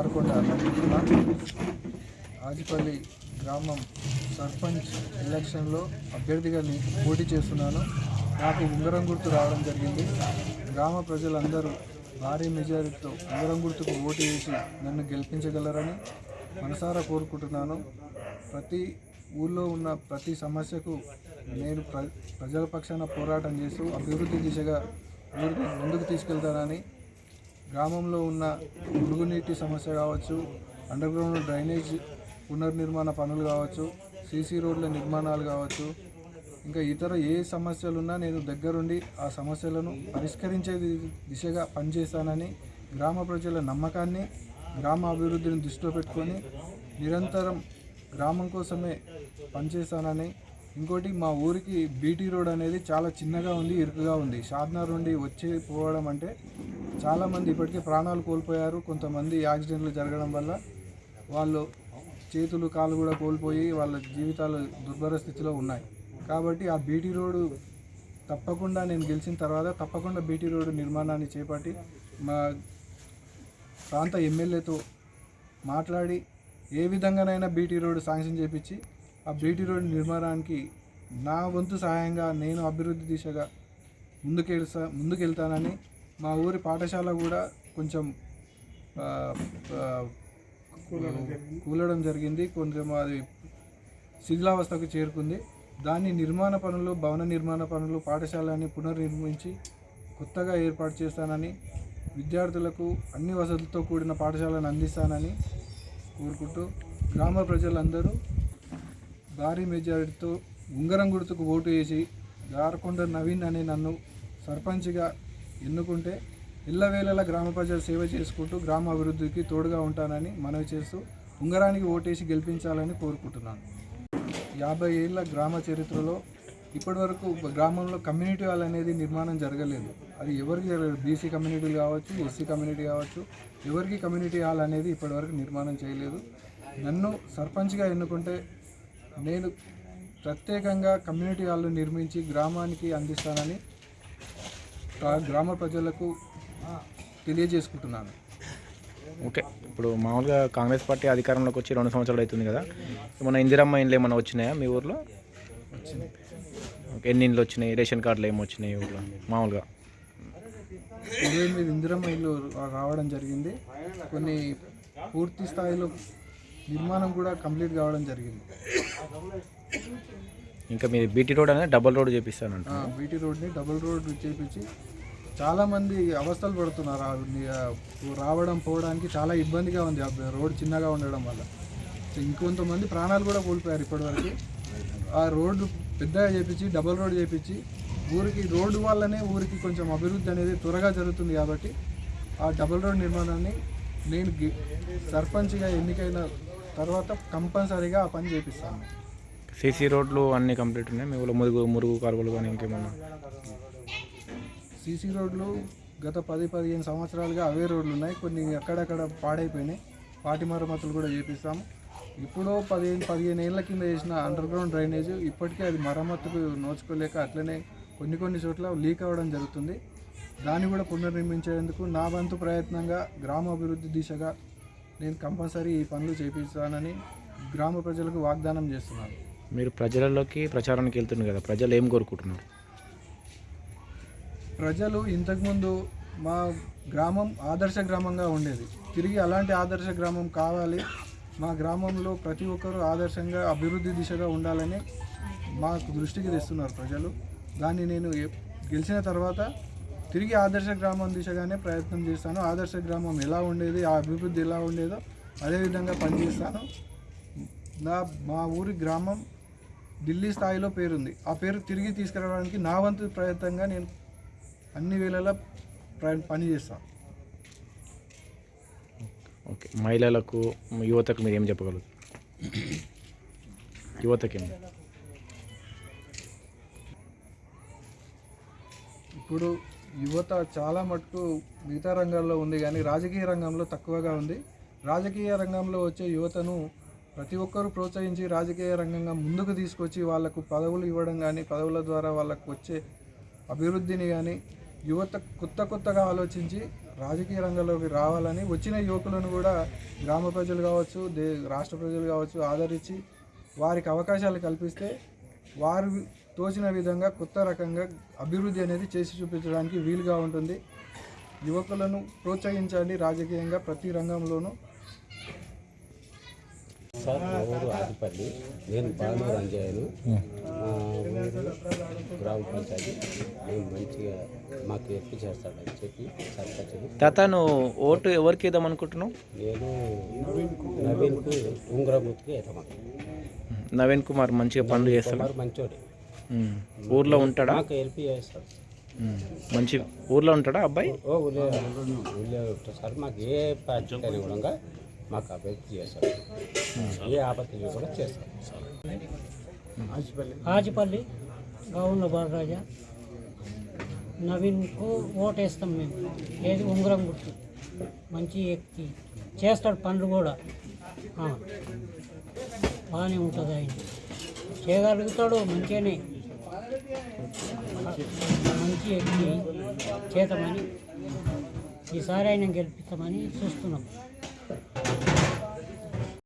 నా పేరు ఆజిపల్లి గ్రామం సర్పంచ్ ఎలక్షన్లో అభ్యర్థిగా పోటీ చేస్తున్నాను. నాకు ఉంగరం గుర్తు రావడం జరిగింది. గ్రామ ప్రజలందరూ భారీ మెజారిటీతో ఉంగరం గుర్తుకు ఓటు వేసి నన్ను గెలిపించగలరని మనసారా కోరుకుంటున్నాను. ప్రతి ఊళ్ళో ఉన్న ప్రతి సమస్యకు నేను ప్ర ప్రజల పక్షాన పోరాటం చేస్తూ అభివృద్ధి దిశగా ఊరిని ముందుకు తీసుకెళ్తానని గ్రామంలో ఉన్న మురుగునీటి సమస్య కావచ్చు అండర్గ్రౌండ్ డ్రైనేజ్ పునర్నిర్మాణ పనులు కావచ్చు సీసీ రోడ్ల నిర్మాణాలు కావచ్చు ఇంకా ఇతర ఏ సమస్యలున్నా నేను దగ్గరుండి ఆ సమస్యలను పరిష్కరించే దిశగా పనిచేస్తానని గ్రామ ప్రజల నమ్మకాన్ని గ్రామ అభివృద్ధిని దృష్టిలో పెట్టుకొని నిరంతరం గ్రామం కోసమే పనిచేస్తానని ఇంకోటి మా ఊరికి బీటీ రోడ్ అనేది చాలా చిన్నగా ఉంది ఇరుకుగా ఉంది. షాద్నగర్ నుండి వచ్చి పోవడం అంటే చాలామంది ఇప్పటికే ప్రాణాలు కోల్పోయారు. కొంతమంది యాక్సిడెంట్లు జరగడం వల్ల వాళ్ళు చేతులు కాలు కూడా కోల్పోయి వాళ్ళ జీవితాలు దుర్భర స్థితిలో ఉన్నాయి. కాబట్టి ఆ బీటీ రోడ్డు తప్పకుండా నేను గెలిచిన తర్వాత తప్పకుండా బీటీ రోడ్డు నిర్మాణాన్ని చేపట్టి మా ప్రాంత ఎమ్మెల్యేతో మాట్లాడి ఏ విధంగానైనా బీటీ రోడ్డు శాంక్షన్ చేపించి ఆ బీటీ రోడ్డు నిర్మాణానికి నా వంతు సహాయంగా నేను అభివృద్ధి దిశగా ముందుకెళ్తా ముందుకెళ్తానని మా ఊరి పాఠశాల కూడా కొంచెం కూలడం జరిగింది. కొంచెం అది శిథిలావస్థకు చేరుకుంది. దాని నిర్మాణ పనులు భవన నిర్మాణ పనులు పాఠశాలని పునర్నిర్మించి కొత్తగా ఏర్పాటు చేస్తానని విద్యార్థులకు అన్ని వసతులతో కూడిన పాఠశాలను అందిస్తానని కోరుకుంటూ గ్రామ ప్రజలందరూ భారీ మెజారిటీతో ఉంగరం గుర్తుకు ఓటు వేసి జారకొండ నవీన్ అనే నన్ను సర్పంచ్గా ఎన్నుకుంటే ఇళ్ళవేళలా గ్రామ ప్రజల సేవ చేసుకుంటూ గ్రామ అభివృద్ధికి తోడుగా ఉంటానని మనవి చేస్తూ ఉంగరానికి ఓటేసి గెలిపించాలని కోరుకుంటున్నాను. యాభై ఏళ్ళ గ్రామ చరిత్రలో ఇప్పటివరకు గ్రామంలో కమ్యూనిటీ హాల్ అనేది నిర్మాణం జరగలేదు. అది ఎవరికి జరగదు బీసీ కమ్యూనిటీలు కావచ్చు ఎస్సీ కమ్యూనిటీ కావచ్చు ఎవరికి కమ్యూనిటీ హాల్ అనేది ఇప్పటివరకు నిర్మాణం చేయలేదు. నన్ను సర్పంచ్గా ఎన్నుకుంటే నేను ప్రత్యేకంగా కమ్యూనిటీ హాల్ నిర్మించి గ్రామానికి అందిస్తానని గ్రా- గ్రామ ప్రజలకు తెలియజేసుకుంటున్నాను. ఓకే. ఇప్పుడు మామూలుగా కాంగ్రెస్ పార్టీ అధికారంలోకి వచ్చి రెండు సంవత్సరాలు అవుతుంది కదా. మన ఇందిరమ్మ ఇండ్లు ఏమైనా వచ్చినాయా మీ ఊర్లో? వచ్చింది. ఓకే, ఎన్ని ఇండ్లు వచ్చినాయి? రేషన్ కార్డులు ఏమి వచ్చినాయి ఊర్లో మామూలుగా. ఇరవై ఎనిమిది ఇందిరమ్మ ఇల్లు రావడం జరిగింది. కొన్ని పూర్తి స్థాయిలో నిర్మాణం కూడా కంప్లీట్ కావడం జరిగింది. ఇంకా మీ బీటీ రోడ్ అనేది డబల్ రోడ్ చేపిస్తానంట. ఆ, బీటీ రోడ్ని డబుల్ రోడ్ చేపించి చాలామంది అవస్థలు పడుతున్నారు. రావడం పోవడానికి చాలా ఇబ్బందిగా ఉంది. రోడ్ చిన్నగా ఉండడం వల్ల. ఇంకొంతమంది ప్రాణాలు కూడా కోల్పోయారు ఇప్పటివరకు. ఆ రోడ్డు పెద్దగా చేపించి డబుల్ రోడ్ చేపించి ఊరికి రోడ్డు వల్లనే ఊరికి కొంచెం అభివృద్ధి అనేది త్వరగా జరుగుతుంది కాబట్టి ఆ డబుల్ రోడ్ నిర్మాణాన్ని నేను సర్పంచ్గా ఎన్నికైన తర్వాత కంపల్సరీగా ఆ పని చేపిస్తాను. సీసీ రోడ్లు అన్నీ కంప్లీట్ ఉన్నాయి? మీ ఊళ్ళో మురుగు మురుగు కాలువలు కానీ ఇంకేమన్నా? సీసీ రోడ్లు గత పది పదిహేను సంవత్సరాలుగా అవే రోడ్లు ఉన్నాయి. కొన్ని అక్కడక్కడ పాడైపోయినాయి. వాటి మరమ్మతులు కూడా చేపిస్తాము. ఇప్పుడు పదిహేను పదిహేను ఏళ్ళ కింద చేసిన అండర్ గ్రౌండ్ డ్రైనేజ్ ఇప్పటికే అది మరమ్మతుకు నోచుకోలేక అట్లనే కొన్ని కొన్ని చోట్ల లీక్ అవ్వడం జరుగుతుంది. దాన్ని కూడా పునర్నిర్మించేందుకు నా వంతు ప్రయత్నంగా గ్రామ అభివృద్ధి దిశగా నేను కంపల్సరీ ఈ పనులు చేపిస్తానని గ్రామ ప్రజలకు వాగ్దానం చేస్తున్నాను. మీరు ప్రజలలోకి ప్రచారానికి వెళ్తున్నారు కదా ప్రజలు ఏం కోరుకుంటున్నారు? ప్రజలు ఇంతకుముందు మా గ్రామం ఆదర్శ గ్రామంగా ఉండేది. తిరిగి అలాంటి ఆదర్శ గ్రామం కావాలి. మా గ్రామంలో ప్రతి ఒక్కరూ ఆదర్శంగా అభివృద్ధి దిశగా ఉండాలని మాకు దృష్టికి తెస్తున్నారు ప్రజలు. దాన్ని నేను గెలిచిన తర్వాత తిరిగి ఆదర్శ గ్రామం దిశగానే ప్రయత్నం చేస్తాను. ఆదర్శ గ్రామం ఎలా ఉండేది ఆ అభివృద్ధి ఎలా ఉండేదో అదేవిధంగా పనిచేస్తాను. నా మా ఊరి గ్రామం ఢిల్లీ స్థాయిలో పేరుంది. ఆ పేరు తిరిగి తీసుకురావడానికి నా వంతు ప్రయత్నంగా నేను అన్ని వేళలా ప్ర- పని చేస్తాను. ఓకే. మహిళలకు యువతకు మీరు ఏం చెప్పగలరు? యువతకి? ఇప్పుడు యువత చాలా మటుకు మిగతా రంగాల్లో ఉంది కానీ రాజకీయ రంగంలో తక్కువగా ఉంది. రాజకీయ రంగంలో వచ్చే యువతను ప్రతి ఒక్కరూ ప్రోత్సహించి రాజకీయ రంగంగా ముందుకు తీసుకొచ్చి వాళ్ళకు పదవులు ఇవ్వడం కానీ పదవుల ద్వారా వాళ్ళకు వచ్చే అభివృద్ధిని కానీ యువత కొత్త కొత్తగా ఆలోచించి రాజకీయ రంగంలోకి రావాలని వచ్చిన యువకులను కూడా గ్రామ ప్రజలు కావచ్చు దే రాష్ట్ర ప్రజలు కావచ్చు ఆదరించి వారికి అవకాశాలు కల్పిస్తే వారు తోచిన విధంగా కొత్త రకంగా అభివృద్ధి అనేది చేసి చూపించడానికి వీలుగా ఉంటుంది. యువకులను ప్రోత్సహించండి రాజకీయంగా ప్రతి రంగంలోనూ. సార్ మా ఊరు ఆదిపల్లి. నేను బాలూరు అంజయ్యను. మా ఊరు గ్రామ పంచాయతీ. మేము మంచిగా మాకు ఎప్పుడు చేస్తాడని చెప్పి తాత నువ్వు ఓటు ఎవరికి వేద్దాం అనుకుంటున్నావు? నేను నవీన్కు ఉంగరముత్తుకి వేద్దామని నవీన్ కుమార్ మంచిగా పనులు చేస్తాడు. కుమార్ మంచోడు. ఊర్లో ఉంటాడా. మంచి ఊర్లో ఉంటాడా అబ్బాయి? సార్. మాకు ఏ కూడా మాకు అభివృద్ధి చేస్తాడు ఏ ఆపత్తి కూడా చేస్తాడు ఆజిపల్లి గౌన్ల బాలరాజా. నవీన్కు ఓటేస్తాం మేము. ఏది ఉంగరం గుర్తు. మంచి వ్యక్తి. చేస్తాడు పనులు కూడా. బాగానే ఉంటుంది ఆయన. చేయగలుగుతాడు మంచిగానే. మంచి చేతమని ఈసారి ఆయన గెలిపిస్తామని చూస్తున్నాం.